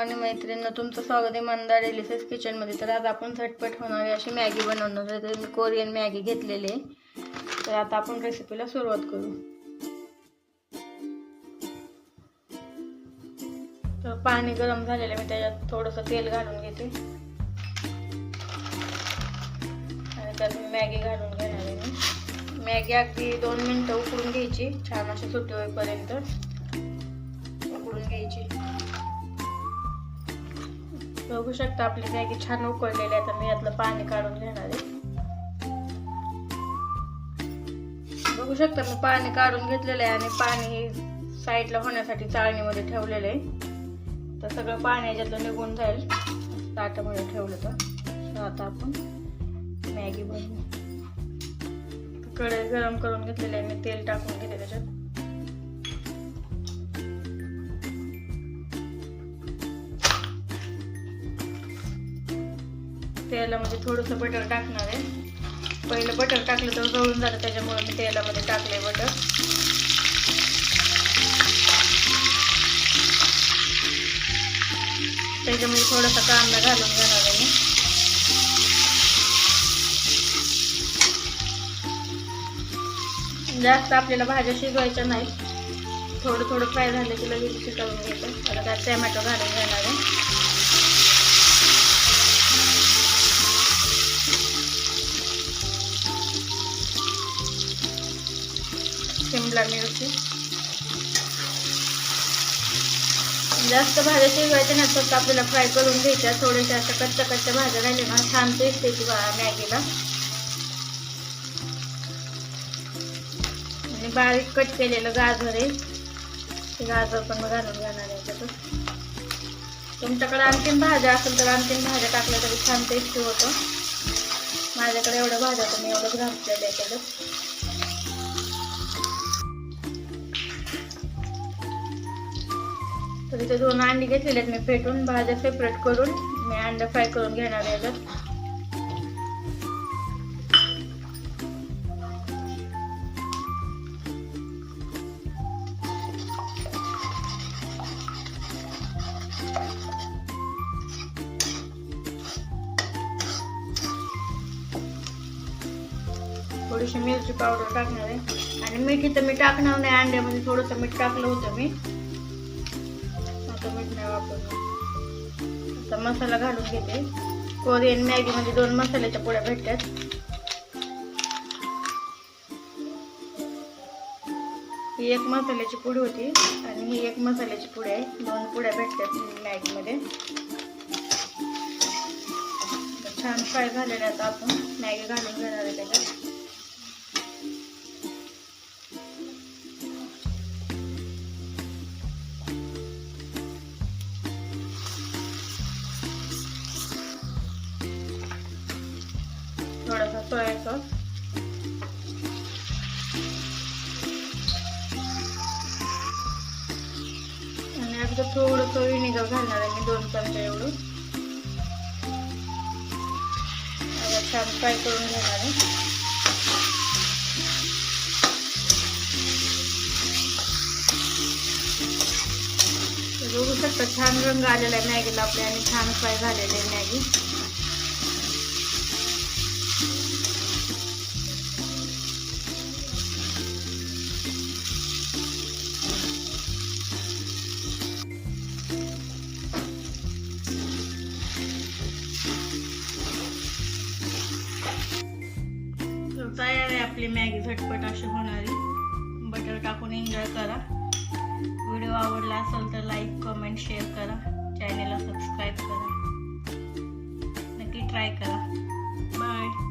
आणि मैत्रिणींना तुमचं स्वागत आहे मंदार डेलिसेस किचनमध्ये तर आज आपण झटपट होणारी अशी मॅगी बनवणार तर मी कोरियन मॅगी घेतलेली आहे. तर आता आपण रेसिपीला सुरुवात करू. तर पाणी गरम झालेलं मी त्याच्यात थोडंसं तेल घालून घेते. आणि त्यात मी मॅगी घालून घेणार आहे मी. मॅगी अगदी दोन मिनटं उकळून घ्यायची. छान अशी सुट्टी होईपर्यंत उकडून घ्यायची. बघू शकता आपली मॅगी छान उकळलेली आहे तर मी यातलं पाणी काढून घेणार आहे. बघू शकता मी पाणी काढून घेतलेलं आहे आणि पाणी साईडला होण्यासाठी चाळणीमध्ये ठेवलेलं आहे. तर सगळं पाणी याच्यातलं निघून जाईल. ताटामध्ये ठेवलं तर. आता आपण मॅगी बनवू. कढई गरम करून घेतलेली आहे मी तेल टाकून घेते त्याच्यात. तेलामध्ये थोडंसं बटर टाकणार आहे. पहिलं बटर टाकलं तर गळून जातं त्याच्यामुळे मी तेलामध्ये टाकले बटर त्याच्यामध्ये थोडासा कांदा घालून घेणार आहे मी. जास्त आपल्याला भाज्या शिजवायच्या नाही थोडं थोडं फ्राय झालं की लगेच शिजवून घ्यायचं आता काय टॅमॅटो घालून घेणार आहे. शिमला मिरची. जास्त भाज्या शिजवायच्या नाही फक्त आपल्याला फ्राय करून घ्यायच्या. थोड्याशा अशा कच्च्या कच्च्या भाज्या राहिल्या ना छान टेस्ट येते मॅगीला. आणि बारीक कट केलेलं गाजर आहे. ते गाजर पण घालून जाणार आहे त्याच्यात तुमच्याकडे आणखीन भाज्या असेल तर आणखीन भाज्या टाकल्या तरी छान टेस्टी होतं. माझ्याकडे एवढ्या भाज्या तर मी एवढंच घातलेल्या आहे त्याच्यात. तर इथे दोन अंडी घेतलेले आहेत. मी फेटून भाज्या सेपरेट करून मी अंडा फ्राय करून घेणार आहे थोडीशी मिरची पावडर टाकणार आहे. आणि मीठ इथं मी टाकणार नाही अंड्यामध्ये थोडंसं मीठ टाकलं होतं मी. आता मीठ आता मसाला घालून घेते. कोरियन मॅगीमध्ये दोन मसाल्याच्या पुड्या भेटतात. ही एक मसाल्याची पुडी होती आणि ही एक मसाल्याची पुडी आहे. दोन पुड्या भेटतात मॅगीमध्ये छान फ्राय झालेल्या आता आपण. मॅगी घालून घेणार आहे त्याच्यात. सोया सॉस आणि आता थोडंसं विनेगर घालणार आहे मी दोन चमचे एवढं आता छान फ्राय करून घेणार आहे बघू शकता छान रंग आलेला आहे मॅगीला आपल्या आणि छान फ्राय झालेली आहे मॅगी तयार आहे आपली मॅगी झटपट अशी होणारी. बटर टाकून एन्जॉय करा. व्हिडिओ आवडला असेल तर लाईक कमेंट शेअर करा. चॅनेलला सबस्क्राईब करा. नक्की ट्राय करा. बाय